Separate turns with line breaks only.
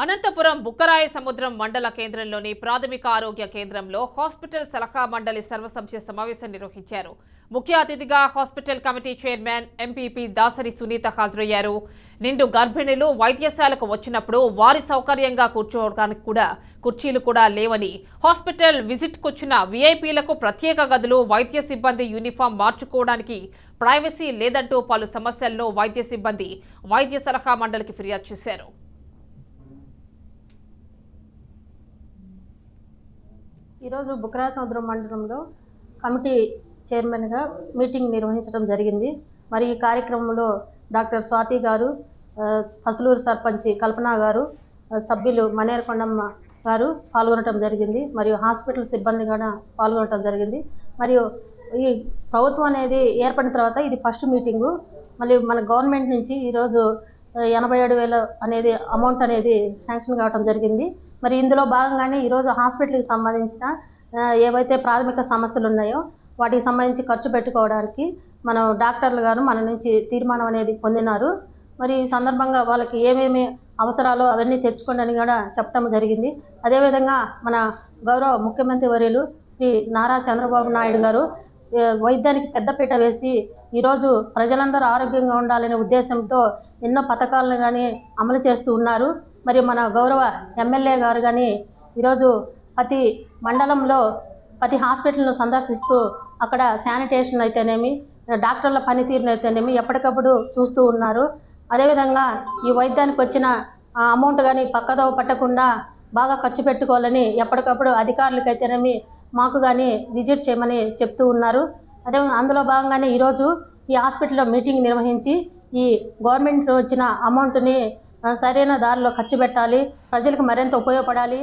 అనంతపురం బుక్కరాయ సముద్రం మండల కేంద్రంలోని ప్రాథమిక ఆరోగ్య కేంద్రంలో హాస్పిటల్ సలహా మండలి సర్వసభ్య సమావేశం నిర్వహించారు. ముఖ్య అతిథిగా hospital committee chairman MPP Dasari Sunitha హాజరయ్యారు. నిండు గర్భిణులు వైద్యశాలకు వచ్చినప్పుడు వారి సౌకర్యంగా కూర్చోవడానికి కూడా కుర్చీలు కూడా లేవని హాస్పిటల్ విజిట్కు వచ్చిన వీఐపీలకు ప్రత్యేక గదులు వైద్య సిబ్బంది యూనిఫామ్ మార్చుకోవడానికి ప్రైవసీ లేదంటూ పలు సమస్యలను వైద్య సిబ్బంది వైద్య సలహా మండలికి ఫిర్యాదు చేశారు.
ఈరోజు బుక్రా సముద్రం మండలంలో కమిటీ చైర్మన్గా మీటింగ్ నిర్వహించడం జరిగింది. మరి ఈ కార్యక్రమంలో డాక్టర్ స్వాతి గారు ఆ, పసులూరు సర్పంచి కల్పన గారు సభ్యులు మనేరకొండమ్మ గారు పాల్గొనడం జరిగింది. మరియు హాస్పిటల్ సిబ్బంది కూడా పాల్గొనడం జరిగింది. మరియు ఈ ప్రభుత్వం అనేది ఏర్పడిన తర్వాత ఇది ఫస్ట్ మీటింగు. మళ్ళీ మన గవర్నమెంట్ నుంచి ఈరోజు ఎనభై ఏడు వేలు అనేది అమౌంట్ అనేది శాంక్షన్ కావడం జరిగింది. మరి ఇందులో భాగంగానే ఈరోజు హాస్పిటల్కి సంబంధించిన ఏవైతే ప్రాథమిక సమస్యలు ఉన్నాయో వాటికి సంబంధించి ఖర్చు పెట్టుకోవడానికి మనం డాక్టర్లు గారు మన నుంచి తీర్మానం అనేది పొందినారు. మరి ఈ సందర్భంగా వాళ్ళకి ఏమేమి అవసరాలు అవన్నీ తెచ్చుకోండి అని కూడా చెప్పడం జరిగింది. అదేవిధంగా మన గౌరవ ముఖ్యమంత్రి వర్యులు శ్రీ నారా చంద్రబాబు నాయుడు గారు వైద్యానికి పెద్దపీట వేసి ఈరోజు ప్రజలందరూ ఆరోగ్యంగా ఉండాలనే ఉద్దేశంతో ఎన్నో పథకాలను కానీ అమలు చేస్తూ ఉన్నారు. మరి మన గౌరవ ఎమ్మెల్యే గారు కానీ ఈరోజు ప్రతి మండలంలో ప్రతి హాస్పిటల్ను సందర్శిస్తూ అక్కడ శానిటేషన్ అయితేనేమి డాక్టర్ల పనితీరును అయితేనేమి ఎప్పటికప్పుడు చూస్తూ ఉన్నారు. అదేవిధంగా ఈ వైద్యానికి వచ్చిన ఆ, అమౌంట్ కానీ పక్కదో పట్టకుండా బాగా ఖర్చు పెట్టుకోవాలని ఎప్పటికప్పుడు అధికారులకు అయితేనేమి మాకు కానీ విజిట్ చేయమని చెప్తూ ఉన్నారు. అదే అందులో భాగంగానే ఈరోజు ఈ హాస్పిటల్లో మీటింగ్ నిర్వహించి ఈ గవర్నమెంట్ వచ్చిన అమౌంట్ని సరైన దారిలో ఖర్చు పెట్టాలి. ప్రజలకు మరింత ఉపయోగపడాలి.